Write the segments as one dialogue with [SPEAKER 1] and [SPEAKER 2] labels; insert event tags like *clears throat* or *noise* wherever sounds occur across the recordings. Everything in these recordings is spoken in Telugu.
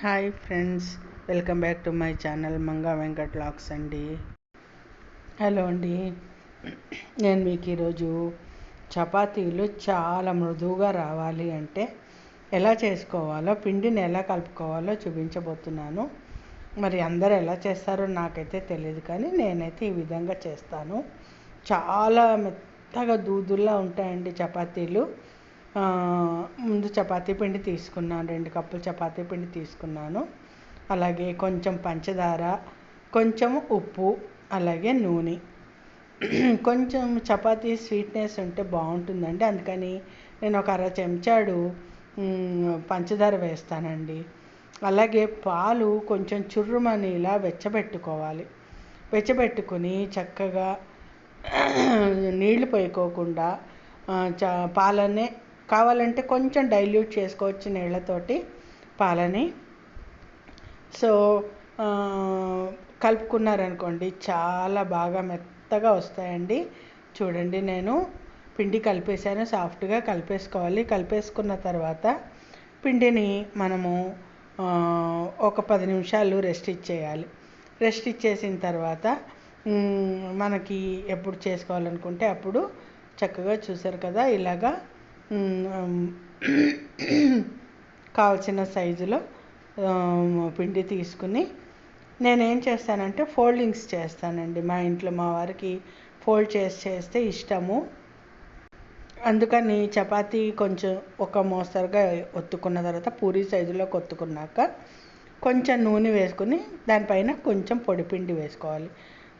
[SPEAKER 1] Hi friends welcome back to my channel Manga Venkat lakhs అండి. హలో అండి. నేను మీకు ఈరోజు చపాతీలు చాలా మృదువుగా రావాలి అంటే ఎలా చేసుకోవాలో పిండిని ఎలా కలుపుకోవాలో చూపించబోతున్నాను. మరి అందరు ఎలా చేస్తారో నాకైతే తెలియదు కానీ నేనైతే ఈ విధంగా చేస్తాను. చాలా మెత్తగా దూదుల్లా ఉంటాయండి చపాతీలు. ముందు చపాతీ పిండి తీసుకున్నాను. రెండు కప్పులు చపాతీ పిండి తీసుకున్నాను. అలాగే కొంచెం పంచదార కొంచెం ఉప్పు అలాగే నూనె. కొంచెం చపాతీ స్వీట్నెస్ ఉంటే బాగుంటుందండి. అందుకని నేను ఒక అర చెంచాడు పంచదార వేస్తానండి. అలాగే పాలు కొంచెం చుర్రుమని ఇలా వెచ్చబెట్టుకోవాలి. వెచ్చబెట్టుకుని చక్కగా *clears throat* నీళ్ళు పోయికోకుండా చ పాలనే కావాలంటే కొంచెం డైల్యూట్ చేసుకోవచ్చు నీళ్ళతోటి పాలని. సో కలుపుకున్నారనుకోండి చాలా బాగా మెత్తగా వస్తాయండి. చూడండి నేను పిండి కలిపేసాను సాఫ్ట్గా కలిపేసుకోవాలి. కలిపేసుకున్న తర్వాత పిండిని మనము ఒక పది నిమిషాలు రెస్ట్ ఇచ్చేయాలి. రెస్ట్ ఇచ్చేసిన తర్వాత మనకి ఎప్పుడు చేసుకోవాలనుకుంటే అప్పుడు చక్కగా చూసారు కదా ఇలాగా కావలసిన సైజులో పిండి తీసుకుని నేనేం చేస్తానంటే ఫోల్డింగ్స్ చేస్తానండి మా ఇంట్లో మా వారికి ఫోల్డ్ చేసి చేస్తే ఇష్టము. అందుకని చపాతీ కొంచెం ఒక మోస్తరుగా ఒత్తుకున్న తర్వాత పూరి సైజులో కొత్తుకున్నాక కొంచెం నూనె వేసుకుని దానిపైన కొంచెం పొడిపిండి వేసుకోవాలి.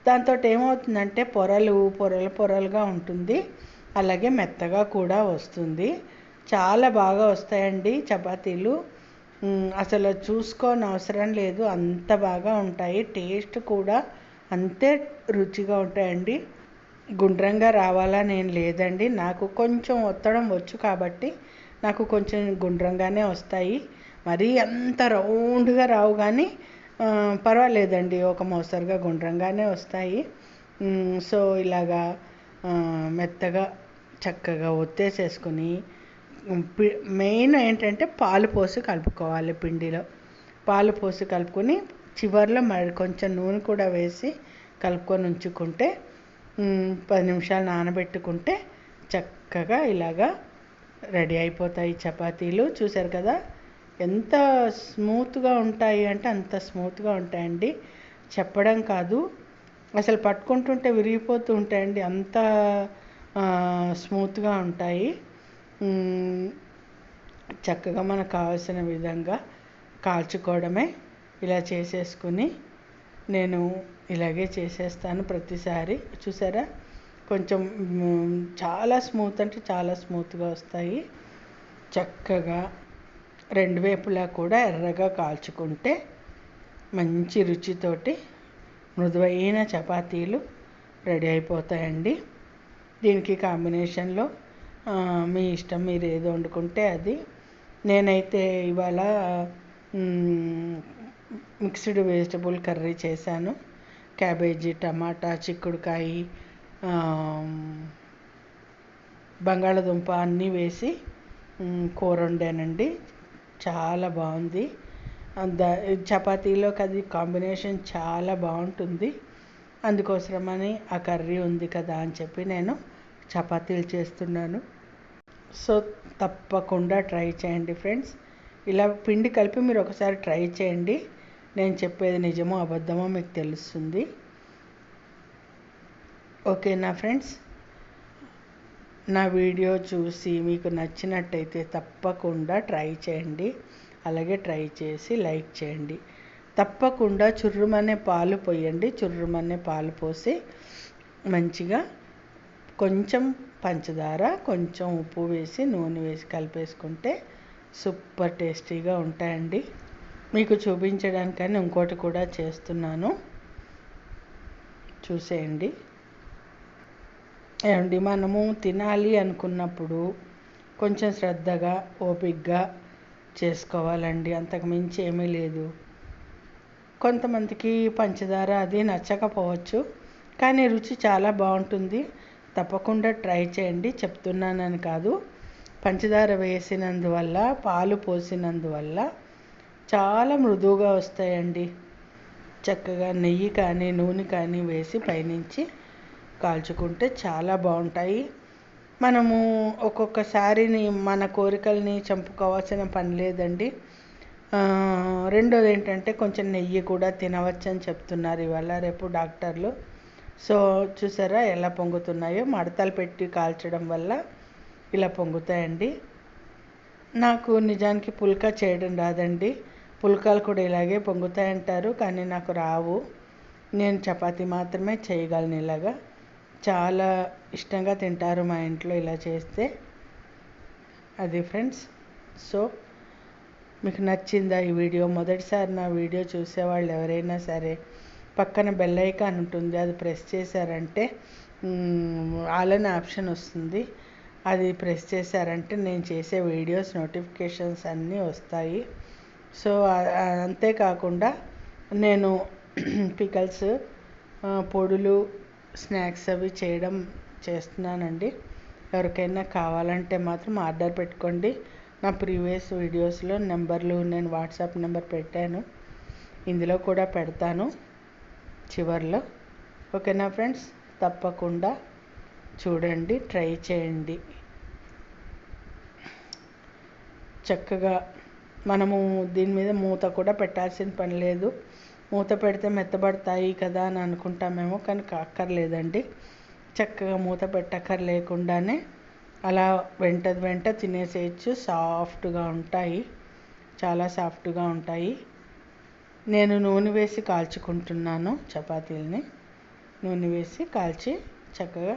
[SPEAKER 1] దాంతో ఏమవుతుందంటే పొరలు పొరలు పొరలుగా ఉంటుంది. అలాగే మెత్తగా కూడా వస్తుంది. చాలా బాగా వస్తాయండి చపాతీలు. అసలు చూసుకోని అవసరం లేదు. అంత బాగా ఉంటాయి. టేస్ట్ కూడా అంతే రుచిగా ఉంటాయండి. గుండ్రంగా రావాలని ఏం లేదండి. నాకు కొంచెం ఒత్తడం వచ్చు కాబట్టి నాకు కొంచెం గుండ్రంగానే వస్తాయి. మరీ అంత రౌండ్గా రావు కానీ పర్వాలేదండి. ఒక మోస్తరుగా గుండ్రంగానే వస్తాయి. సో ఇలాగా మెత్తగా చక్కగా ఒత్తేసేసుకుని మెయిన్ ఏంటంటే పాలు పోసి కలుపుకోవాలి పిండిలో. పాలు పోసి కలుపుకొని చివరిలో మరి కొంచెం నూనె కూడా వేసి కలుపుకొని ఉంచుకుంటే పది నిమిషాలు నానబెట్టుకుంటే చక్కగా ఇలాగా రెడీ అయిపోతాయి చపాతీలు. చూసారు కదా? ఎంత స్మూత్గా ఉంటాయి అంటే అంత స్మూత్గా ఉంటాయండి. చెప్పడం కాదు. అసలు పట్టుకుంటుంటే విరిగిపోతూ ఉంటాయండి. అంత స్మూత్గా ఉంటాయి. చక్కగా మనకు కావాల్సిన విధంగా కాల్చుకోవడమే ఇలా చేసేసుకుని నేను ఇలాగే చేసేస్తాను ప్రతిసారి. చూసారా? కొంచెం చాలా స్మూత్ అంటే చాలా స్మూత్గా వస్తాయి. చక్కగా రెండు వైపులా కూడా ఎర్రగా కాల్చుకుంటే మంచి రుచితోటి మృదువైన చపాతీలు రెడీ అయిపోతాయండి. దీనికి కాంబినేషన్లో మీ ఇష్టం మీరు ఏది వండుకుంటే అది. నేనైతే ఇవాళ మిక్స్డ్ వెజిటబుల్ కర్రీ చేశాను. క్యాబేజీ టమాటా చిక్కుడుకాయ బంగాళదుంప అన్నీ వేసి కూర వండానండి. చాలా బాగుంది. చపాతీలోకి అది కాంబినేషన్ చాలా బాగుంటుంది. అందుకోసమని ఆ కర్రీ ఉంది కదా అని చెప్పి నేను చపాతీలు చేస్తున్నాను. సో తప్పకుండా ట్రై చేయండి ఫ్రెండ్స్. ఇలా పిండి కలిపి మీరు ఒకసారి ట్రై చేయండి. నేను చెప్పేది నిజమో అబద్ధమో మీకు తెలుస్తుంది. ఓకేనా ఫ్రెండ్స్? నా వీడియో చూసి మీకు నచ్చినట్టయితే తప్పకుండా ట్రై చేయండి. అలాగే ట్రై చేసి లైక్ చేయండి. తప్పకుండా చుర్రుమనే పాలు పోయండి. చుర్రుమనే పాలు పోసి మంచిగా కొంచెం పంచదార కొంచెం ఉప్పు వేసి నూనె వేసి కలిపేసుకుంటే సూపర్ టేస్టీగా ఉంటాయండి. మీకు చూపించడానికని ఇంకోటి కూడా చేస్తున్నాను. చూసేయండి. ఏమండి మనము తినాలి అనుకున్నప్పుడు కొంచెం శ్రద్ధగా ఓపిక్గా చేసుకోవాలండి. అంతకు మించి ఏమీ లేదు. కొంతమందికి పంచదార అది నచ్చకపోవచ్చు కానీ రుచి చాలా బాగుంటుంది. తప్పకుండా ట్రై చేయండి చెప్తున్నానని కాదు. పంచదార వేసినందువల్ల పాలు పోసినందువల్ల చాలా మృదువుగా వస్తాయండి. చక్కగా నెయ్యి కానీ నూనె కానీ వేసి పైనుంచి కాల్చుకుంటే చాలా బాగుంటాయి. మనము ఒక్కొక్కసారిని మన కోరికల్ని చంపుకోవాల్సిన పని లేదండి. రెండోది ఏంటంటే కొంచెం నెయ్యి కూడా తినవచ్చని చెప్తున్నారు ఇవాళ రేపు డాక్టర్లు. సో చూసారా ఎలా పొంగుతున్నాయో? మడతలు పెట్టి కాల్చడం వల్ల ఇలా పొంగుతాయండి. నాకు నిజానికి పుల్కా చేయడం రాదండి. పుల్కాలు కూడా ఇలాగే పొంగుతాయంటారు కానీ నాకు రావు. నేను చపాతి మాత్రమే చేయగలను ఇలాగా. చాలా ఇష్టంగా తింటారు మా ఇంట్లో ఇలా చేస్తే. అది ఫ్రెండ్స్. సో మీకు నచ్చిందా ఈ వీడియో? మొదటిసారి నా వీడియో చూసేవాళ్ళు ఎవరైనా సరే పక్కన బెల్ ఐకాన్ ఉంటుంది అది ప్రెస్ చేశారంటే ఆల్ ఆప్షన్ వస్తుంది. అది ప్రెస్ చేశారంటే నేను చేసే వీడియోస్ నోటిఫికేషన్స్ అన్నీ వస్తాయి. సో అంతేకాకుండా నేను *clears throat* పికల్స్ పొడులు స్నాక్స్ అవి చేయడం చేస్తున్నానండి. ఎవరికైనా కావాలంటే మాత్రం ఆర్డర్ పెట్టుకోండి. నా ప్రీవియస్ వీడియోస్లో నెంబర్లు నేను వాట్సాప్ నెంబర్ పెట్టాను. ఇందులో కూడా పెడతాను చివరిలో. ఓకేనా ఫ్రెండ్స్? తప్పకుండా చూడండి ట్రై చేయండి. చక్కగా మనము దీని మీద మూత కూడా పెట్టాల్సిన పని లేదు. మూత పెడితే మెత్తబడతాయి కదా అని అనుకుంటామేమో కానీ అక్కర్లేదండి. చక్కగా మూత పెట్టక్కర్లేకుండానే అలా వెంట వెంట తినేసేయచ్చు సాఫ్ట్గా ఉంటాయి. చాలా సాఫ్ట్గా ఉంటాయి. నేను నూనె వేసి కాల్చుకుంటున్నాను చపాతీలని. నూనె వేసి కాల్చి చక్కగా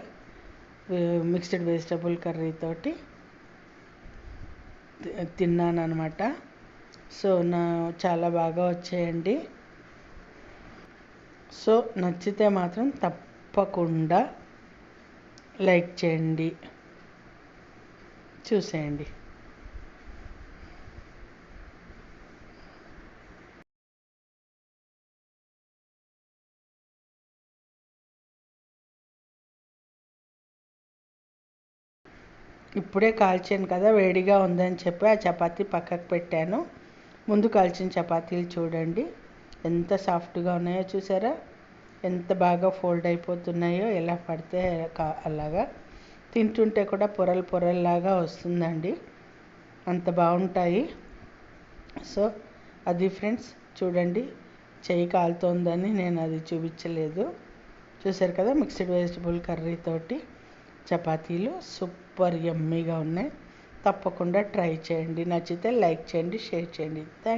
[SPEAKER 1] మిక్స్డ్ వెజిటబుల్ కర్రీతోటి తిన్నాను అనమాట సో నా చాలా బాగా వచ్చాయండి. సో నచ్చితే మాత్రం తప్పకుండా లైక్ చేయండి. చూసేయండి. ఇప్పుడే కాల్చాను కదా వేడిగా ఉందని చెప్పి ఆ చపాతీ పక్కకు పెట్టాను. ముందు కాల్చిన చపాతీలు చూడండి. ఎంత సాఫ్ట్గా ఉన్నాయో చూసారా? ఎంత బాగా ఫోల్డ్ అయిపోతున్నాయో ఎలా పడితే అలాగా. తింటుంటే కూడా పొరలు పొరల్లాగా వస్తుందండి. అంత బాగుంటాయి. సో అది ఫ్రెండ్స్ చూడండి. చెయ్యి కాలుతోందని నేను అది చూపించలేదు. చూసారు కదా మిక్స్డ్ వెజిటబుల్ కర్రీతోటి చపాతీలు సూపర్ యమ్మీగా ఉన్నాయి. తప్పకుండా ట్రై చేయండి. నచ్చితే లైక్ చేయండి షేర్ చేయండి. థ్యాంక్